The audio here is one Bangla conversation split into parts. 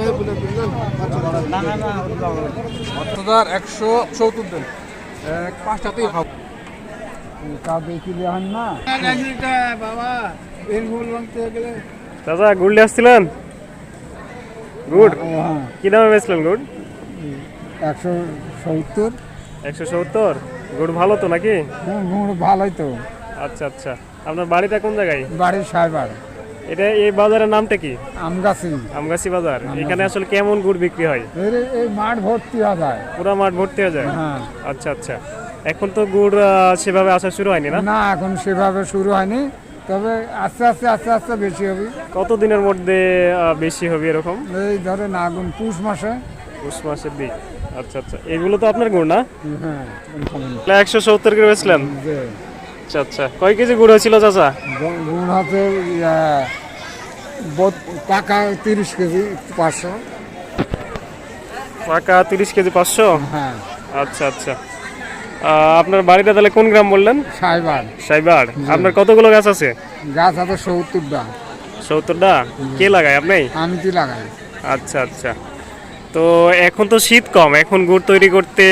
হয়ে একশো দেন। এক পাঁচটাতেই চাচা গুড় আসছিলেন? গুড় হ্যাঁ কি দামে বেচলেন গুড়? একশো সত্তর। একশো সত্তর? গুড় ভালো তো নাকি? হ্যাঁ গুড় ভালোই তো। আচ্ছা আচ্ছা। আপনার বাড়িটা কোন জায়গায়? বাড়ির সাইবার। এটা এই বাজারের নামটা কি? আম গাছি আমগাছি বাজার। এখানে আসলে কেমন গুড় বিক্রি হয়? এই মাঠ ভর্তি হয়ে যায়। পুরা মাঠ ভর্তি হয়ে যায়? আচ্ছা আচ্ছা। এখন তো গুড় সেভাবে আসা শুরু হয়নি না? না এখন সেভাবে শুরু হয়নি। তবে আস্তে আস্তে আস্তে আস্তে বেশি হবে। কত দিনের মধ্যে বেশি হবে এরকম? এই ধরেন আগুন পুষ মাসে। পুষ মাসের দিক। আচ্ছা আচ্ছা। এগুলো তো আপনার গুড় না? হ্যাঁ একশো সত্তর করে বেচলেন। যে আচ্ছা আচ্ছা। কয় কেজি গুড় হয়েছিল চাচা? গুড় হাতে টাকা তিরিশ কেজি পাঁচশো। টাকা তিরিশ কেজি পাঁচশো? হ্যাঁ। আচ্ছা আচ্ছা। আপনার বাড়িটা তাহলে কোন গ্রাম বললেন? সাইবার। সাইবার। আপনার কতগুলো গাছ আছে? গাছ হাতে সত্তরটা। সত্তরটা? কে লাগায় আপনি? আমি কি লাগাই? আচ্ছা আচ্ছা। তো এখন তো শীত কম এখন গুড় তৈরি করতে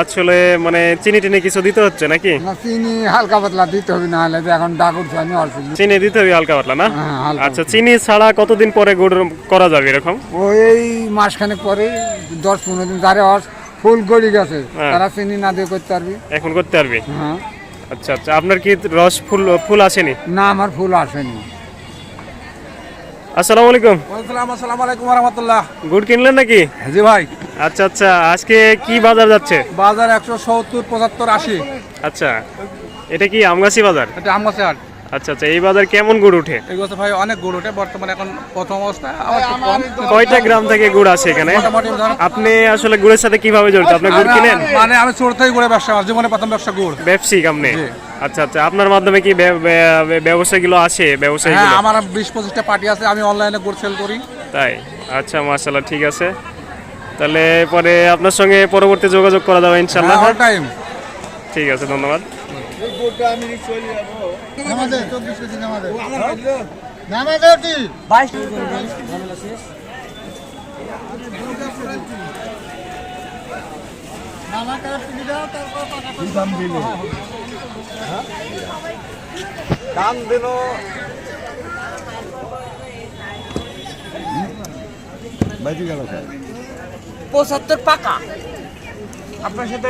আসলে মানে চিনি টিনি কিছু দিতে হচ্ছে নাকি? চিনি হালকা পাতলা দিতে হবে না হলে এখন ডাকুর আমি অসুবিধা চিনি দিতে হবে হালকা পাতলা না? হ্যাঁ আচ্ছা চিনি ছাড়া কতদিন পরে গুড় করা যাবে এরকম? ওই মাসখানেক পরে দশ পনেরো দিন যারে ফুল গড়ি গেছে। হ্যাঁ। তারা চিনি না দিয়ে করতে পারবি। এখন করতে পারবি? হ্যাঁ। আচ্ছা আচ্ছা আপনার কি রস ফুল ফুল আসেনি? না আমার ফুল আসেনি। আসসালামু আলাইকুম। আসসালাম আসসালামু আলাইকুম রহমতুল্লাহ। গুড় কিনলেন নাকি? জি ভাই। আচ্ছা আচ্ছা আজকে কি বাজার যাচ্ছে? বাজার একশো সত্তর পঁচাত্তর আশি। আচ্ছা এটা কি আমগাছি বাজার? এটা আম গাছে আট আচ্ছা আচ্ছা এই বাজার কেমন গুড় উঠে? এগুলো তো ভাই অনেক গুড় ওঠে বর্তমানে এখন প্রথম অবস্থায় আবার একটু কম। কয়টা গ্রাম থেকে গুড় আসে এখানে? মোটামুটি ধরেন আপনি আসলে গুড়ের সাথে কীভাবে জড়িত? আপনি গুড় কিনেন? মানে আমি ছোট থেকে গুড়ে ব্যবসা আমার জীবনে প্রথম ব্যবসা গুড়। ব্যবসায়িক আপনি। আচ্ছা আচ্ছা আপনার মাধ্যমে কি ব্যবসাগুলো আসে? হ্যাঁ আমার বিশ পঁচিশটা পার্টি আছে আমি অনলাইনে গুড় সেল করি। তাই? আচ্ছা মাশাল্লাহ ঠিক আছে। তাহলে পরে আপনার সঙ্গে পরবর্তী যোগাযোগ করা যাবে ইনশাল্লাহ টাইম ঠিক আছে ধন্যবাদ। পঁচাত্তর পাকা। আপনার সাথে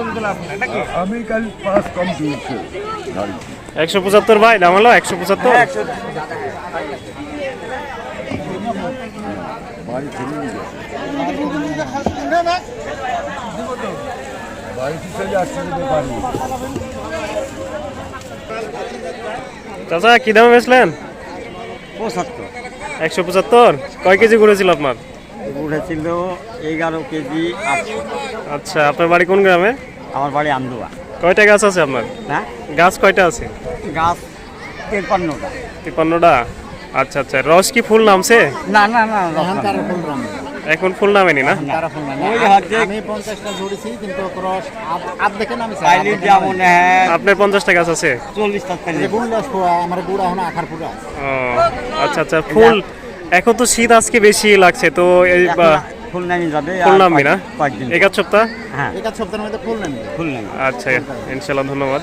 বলতে নাকি? আমি কাল পাঁচ কম দিয়েছি। একশো পঁচাত্তর ভাই দাম হলো একশো পঁচাত্তর। চাচা কি দামে বেচলেন? পঁচাত্তর। একশো পঁচাত্তর? কয় কেজি ঘুরেছিল আপনার? ঘুরেছিল এগারো কেজি আচ্ছা আপনার বাড়ি কোন গ্রামে? আমার বাড়ি আন্দোয়া। কয়টা গাছ আছে আপনার? না গাছ কয়টা আছে? গাছ তেপান্নটা তিপ্পান্নটা? আচ্ছা আচ্ছা। রস কি ফুল নামছে? না না না এখন ফুল নামেনি না? ওই হচ্ছে আমি পঞ্চাশটা ঝুড়েছি কিন্তু ক্রস আপ দেখেন আমি পাইলি যেমন হ্যাঁ আপনার পঞ্চাশটা গাছ আছে? গুড়টা আমার গুড় এখন আখার পুরা ও আচ্ছা আচ্ছা। ফুল এখন তো শীত আজকে বেশি লাগছে তো এই ফুল নামি যাবে। ফুল নামবি না? কয়েকদিন। এক সপ্তাহ? হ্যাঁ। এক সপ্তাহের মধ্যে ফুল নেন ফুল নামি আচ্ছা ইনশাল্লাহ ধন্যবাদ।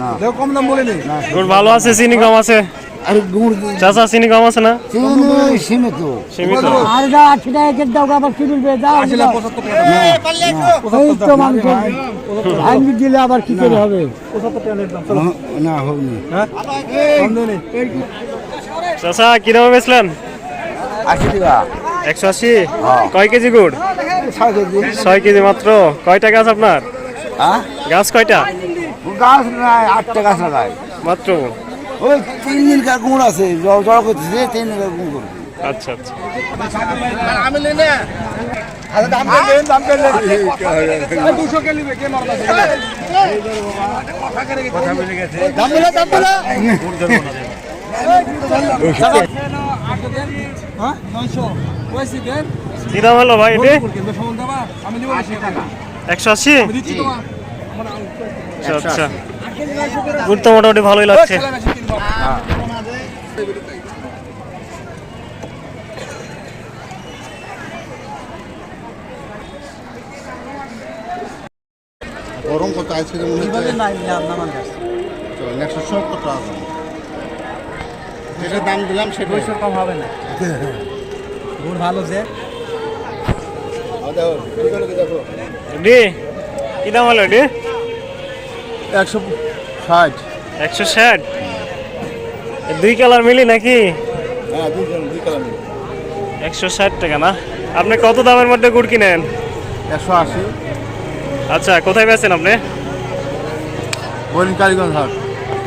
না। কম দাম বলে নেই। গুড় ভালো আছে চিনি কম আছে? আর গুড় চাচা চিনি কম আছে না? চিনি সীমিত। সীমিত। আর যা আশি টাকা কেটে দাও আবার কি বলবে দাও এই তো মানুষ আমি দিলে আবার কি করে হবে? না হবনি চাচা কি দামে বেচলেন? আশি টাকা। একশো আশি? কয় কেজি গুড়? ছয় কেজি। মাত্র। কয়টা গাছ আপনার? হ্যাঁ? গাছ কয়টা? গাছ নাই আট টাকা লাগায় মাত্র ওই তিন দিন কার গুড় আছে জল জল করতেছে তিন দিন কার গুড় করবে আচ্ছা আচ্ছা হ্যাঁ ভাই আমি দিব আশি একশো আশি আচ্ছা আচ্ছা গুড় তো মোটামুটি ভালোই লাগছে। বেশি গরম কত? আইসক্রিম মনে হচ্ছে। একশো সত্তর টাকা দাম। যেটা দাম দিলাম সেটা কম হবে না। গুড় ভালো যে। এটি কি দাম হলো এটি একশো ষাট। একশো ষাট? দুই কালার মিলি নাকি? হ্যাঁ দুইজন দুই কালার মিলে। একশো ষাট টাকা না? আপনি কত দামের মধ্যে গুড় কিনেন? একশো আশি। আচ্ছা কোথায় বেচেন আপনি? বলিন কালীগঞ্জ হাট।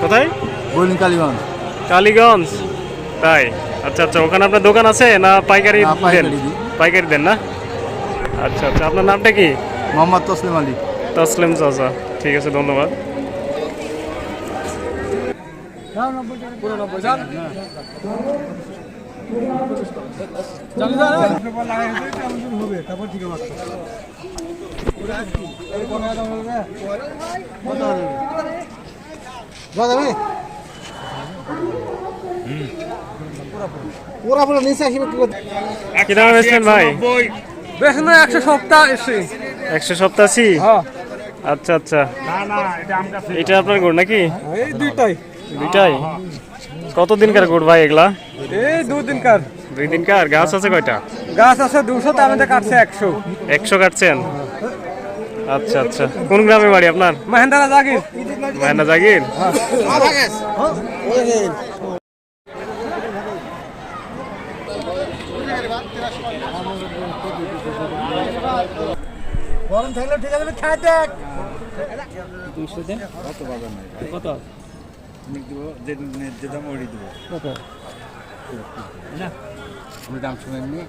কোথায়? বলিন কালীগঞ্জ। কালীগঞ্জ। তাই? আচ্ছা আচ্ছা ওখানে আপনার দোকান আছে না পাইকারি দেন? পাইকারি পাইকারি দেন না? আচ্ছা আচ্ছা আপনার নামটা কি? মোহাম্মদ তসলিম আলী। তসলিম চাচা। ঠিক আছে ধন্যবাদ। হবে তারপর ঠিক আছে পুরা পুরা নিচে আসবে কি করতে বেচলেন ভাই বেশ একশো সপ্তাহ এসে একশো সপ্তাশি হ্যাঁ। আচ্ছা আচ্ছা। এটা আপনার গুড় নাকি? এই দুইটাই। দুইটাই? কতদিনকার গুড় ভাই এগুলা? এই দুদিন কার দুই দিনকার গাছ আছে কয়টা? গাছ আছে দুশো তার মধ্যে কাটছে একশো। একশো কাটছেন? আচ্ছা আচ্ছা। কোন গ্রামে বাড়ি আপনার? মহেন্দ্রা জাগির। মায়না জাগির? গরম থাকলে ঠিক আছে খাই দেখ। দাম শুনেননি।